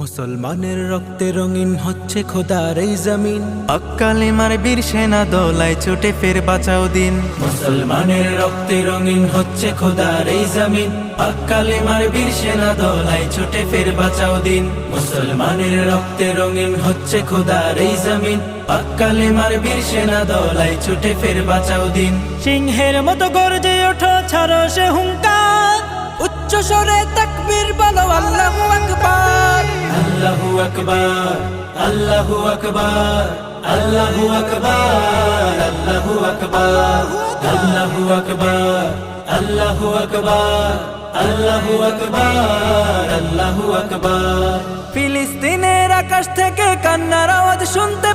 মুসলমানের রক্তে রঙিন হচ্ছে খোদার এই জমিন। অক্কালে মার বীর সেনা দোলায় ছুটে ফের বাঁচাও দিন। মুসলমানের রক্তে রঙিন হচ্ছে খোদার এই জমিন। আকালে মার বীর সেনা দলায় ছুটে ফের বাঁচাও দিন। মুসলমানের রক্তে রঙিন হচ্ছে খোদার এই জমিন। আকালে মার বীর সেনা দলায় ছুটে ফের বাঁচাও দিন। সিংহের মতো গর্জে ওঠো ছাড়ো সে হুঙ্কার উচ্চ স্বরে তাকবীর বলো আল্লাহু আকবার। আল্লাহু আকবার, আল্লাহু আকবার আল্লাহু আকবার আল্লাহু আকবার আল্লাহু আকবার আল্লাহু আকবার আল্লাহু আকবার আল্লাহু আকবার। ফিলিস্তিনের আকাশ থেকে কান্নার আওয়াজ শুনতে